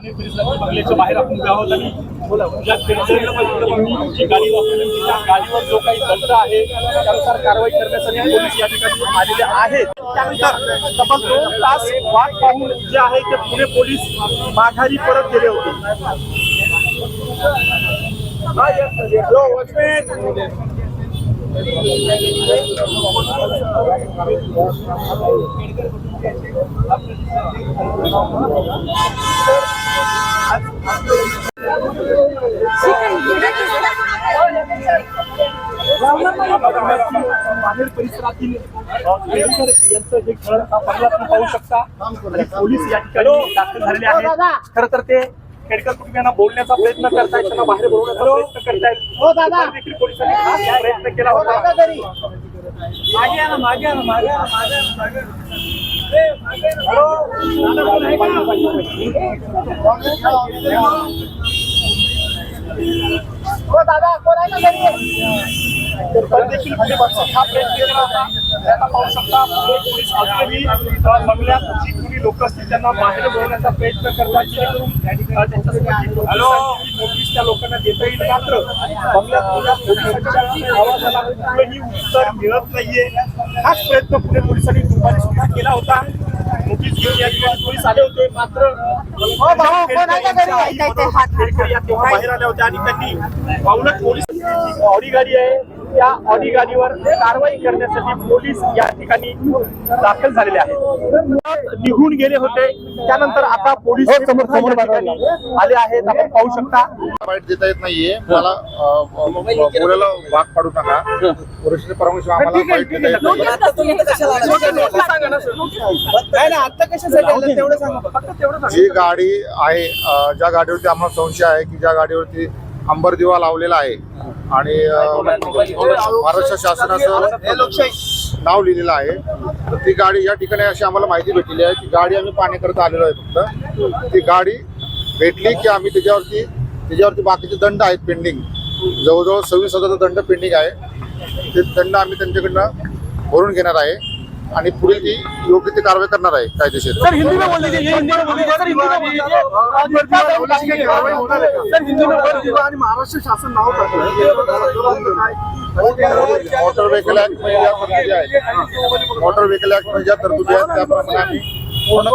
आणि परिसरातील बंगल्याच्या बाहेर आपण उभे आणि जी गाडी वापरली त्या गाडीवर जो काही दंड आहे त्यानुसार कारवाई करण्यासाठी पोलीस या ठिकाणी आलेले आहेत त्यानंतर तब्बल दोन तास वाट पाहून जे आहे ते पुणे पोलीस माघारी परत गेले होते Hello, watchman. बाहेर परिसरातील यांचं हे घर आपण पाहू शकता. आणि पोलीस या ठिकाणी दाखल झालेले आहेत. खरं तर ते खेडकर कुटुंबियांना बोलण्याचा प्रयत्न करतायत त्यांना बाहेर बोलवण्याचा प्रयत्न करतायत. देखील पोलिसांनी प्रयत्न केला होता. দাদা কোথায় না मागे या ना मागे या ना, मागे या ना, मागे या ना. ए, मागे या ना. हॅलो. दादा, कोण आहे का? तर देखील पोलिसांनी हा प्रयत्न केला होता त्यांना पाहू शकता पुणे पोलीस अजूनही बंगल्यात जी कोणी लोक असतील त्यांना बाहेर बोलवण्याचा प्रयत्न करतात जेणेकरून त्यांच्यासाठी नोटीस त्या लोकांना देता येईल मात्र बंगल्यात पुण्या पोलिसांच्या आवाजाला कुठलंही उत्तर मिळत नाहीये हाच प्रयत्न पुणे पोलिसांनी दुपारी सुद्धा केला होता नोटीस घेऊन या ठिकाणी पोलीस आले होते मात्र या तेव्हा बाहेर आल्या होत्या आणि त्यांनी पावलट पोलीस ऑडी गाडी आहे त्या ऑडी गाडीवर कारवाई करण्यासाठी पोलीस या ठिकाणी दाखल झालेले आहेत. निघून गेले होते. त्यानंतर आता पोलीस या ठिकाणी आले आहेत. आपण पाहू शकता. वाईट देता येत नाहीये. मला बोलायला भाग पाडू नका. वरिष्ठ परमेश्वर आम्हाला वाईट देता येत नाहीये. जी गाडी आहे ज्या गाडीवरती आम्हाला संशय आहे की ज्या गाडीवरती अंबर दिवा लावलेला आहे आणि महाराष्ट्र शासनाचं नाव लिहिलेलं आहे. तर ती गाडी या ठिकाणी अशी आम्हाला माहिती भेटलेली आहे की गाडी आम्ही पाहण्याकरता आलेलो आहे फक्त. ती गाडी भेटली की आम्ही त्याच्यावरती त्याच्यावरती बाकीचे दंड आहेत पेंडिंग जवळजवळ सव्वीस हजारचा दंड पेंडिंग आहे. ते दंड आम्ही त्यांच्याकडनं भरून घेणार आहे. आणि पुढील ती योग्य ती कारवाई करणार आहे कायदेशीर सर हिंदी में बोल दीजिए हिंदी में बोल दीजिए सर हिंदी में बोल दीजिए आज घटना का उल्लेख की कारवाई होणार आहे का? सर हिंदी में बोल दीजिए आणि महाराष्ट्र शासन नाव मोटर व्हेकल ऍक्ट आहेत मोटर व्हेकल ऍक्ट ज्या तरतुदी आहेत त्याप्रमाणे आम्ही पूर्ण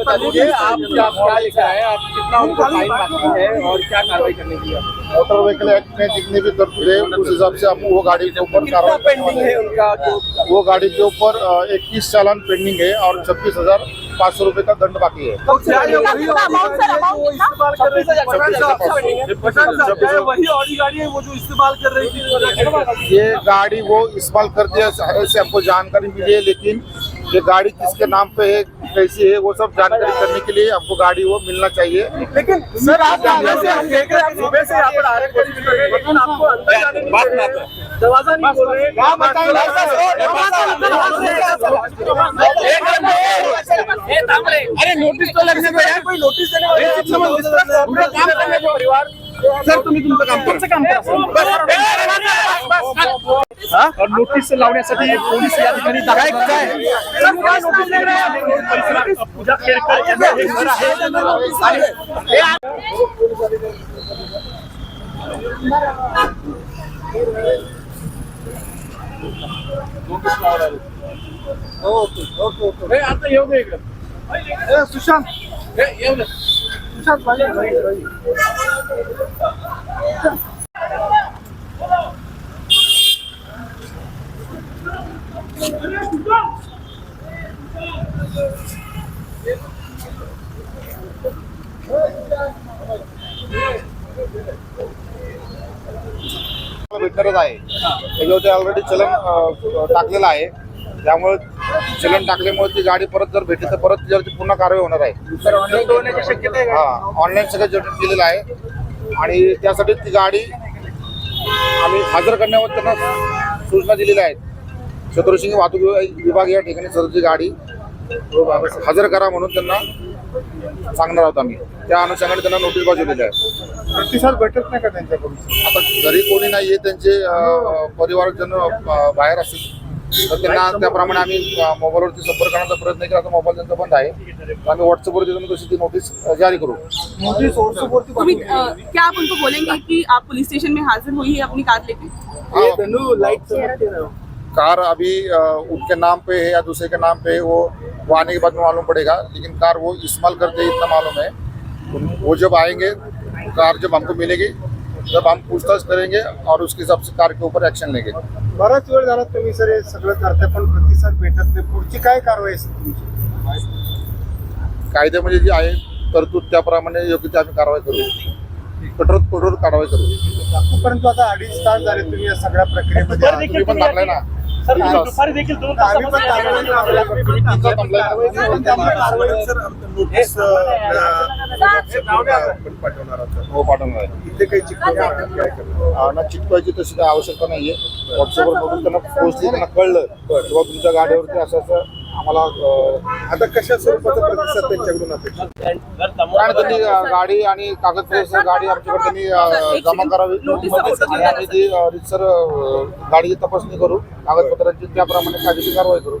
बता दीजिए आप क्या क्या लिखा है आप कितना उनको फाइन बाकी है और क्या कार्रवाई करने की है? मोटर व्हीकल एक्ट में जितनी भी है उस हिसाब से हम वो गाड़ी के ऊपर कार्रवाई पेंडिंग है उनका जो वो गाड़ी के ऊपर इक्कीस चालान पेंडिंग है और छब्बीस हज़ार पाँच सौ रुपए का दंड बाकी है। वही ऑडी गाड़ी वो इस्तेमाल कर रही थी ये गाड़ी वो इस्तेमाल करती है ऐसे हमको जानकारी मिली है लेकिन ये गाड़ी किसके नाम पे है कैसी है वो सब जानकारी करने के लिए आपको गाड़ी वो मिलना चाहिए। लेकिन सर आप से हम देख रहे हैं आप सुबह से यहाँ पर आ रहे हैं लेकिन आपको अंदर जाने नहीं दे रहे हैं। दरवाज़ा नहीं खोल रहे हैं। अरे नोटीस तो लगने दो यार। कोई नोटीस देने वाला काम करने परिवार। सर तुम्ही तुमचं काम तुमचं काम करा। नोटीस लावण्यासाठी पोलीस या ठिकाणी पूजा हे घर आहे. हे आता येऊ दे इकडं. सुशांत. हे येऊ सुशांत. भेटणारच आहे. त्याच्यावरती ऑलरेडी चलन टाकलेलं आहे. त्यामुळे चलन टाकल्यामुळे ती गाडी परत जर भेटली तर परत त्याच्यावरती पुन्हा कारवाई होणार आहे. हा ऑनलाईन सगळं जनरेट केलेलं आहे. आणि त्यासाठी ती गाडी आम्ही हजर करण्यावर त्यांना सूचना दिलेल्या आहेत. चतुर्सिंग वाहतूक विभाग- विभाग या ठिकाणी सदरची गाडी हजर करा म्हणून त्यांना सांगणार आहोत आम्ही. त्या अनुषंगाने त्यांना नोटीस बजावलेली आहे प्रतिसाद भेटत नाही का त्यांच्याकडून? आता घरी कोणी नाहीये त्यांचे अं, परिवारजन अं, बाहेर असतील तर त्यांना त्याप्रमाणे आम्ही अ, मोबाईलवरती संपर्क करण्याचा प्रयत्न केला तर मोबाईल त्यांचा बंद आहे. तर आम्ही व्हॉट्सअपवरती त्यांना तशी ती नोटीस अ, जारी करू? तुम्ही अ, क्या आप उनको बोलेंगे कि आप पुलिस स्टेशन में हाजिर हुई अपनी कार लेके? हाँ, कार अभी उनके नाम पे है या दूसरे के नाम पे है वो वो आने के बाद में मालूम पड़ेगा लेकिन कार वो इस्तेमाल करते हैं इतना मालूम है। वो जब आएँगे कार जब हमको मिलेगी जब हम पूछताछ करेंगे और उसके हिसाब से कार के ऊपर एक्शन लेंगे। बराच वेळ झाला तुम्ही सर हे सगळं करताय पण प्रतिसाद भेटत नाही. पुढची काय कारवाई असेल तुमची? कायद्यामध्ये जी आहे तरतूद त्याप्रमाणे योग्य ते आम्ही कारवाई करू. कठोर कठोर कारवाई करू. परंतु आता अडीच तास झाले तुम्ही या सगळ्या प्रक्रियेमध्ये? तुम्ही पण थांबलाय ना. दुपारी देखील दोन. हो चिटकवायची तशी काही आवश्यकता नाहीये. व्हॉट्सअपवर बघून त्यांना पोहोचली त्यांना कळलं. किंवा तुमच्या गाडीवरती असं असं आम्हाला आता कशा स्वरूपाचा प्रतिसाद त्यांच्याकडून अपेक्षित आणि त्यांनी अ, गाडी आणि कागदपत्र गाडी आमच्याकडे त्यांनी जमा करावी. आणि आम्ही ती अ, रीतसर गाडीची तपासणी करू कागदपत्रांची त्याप्रमाणे कायदेशीर कारवाई करू.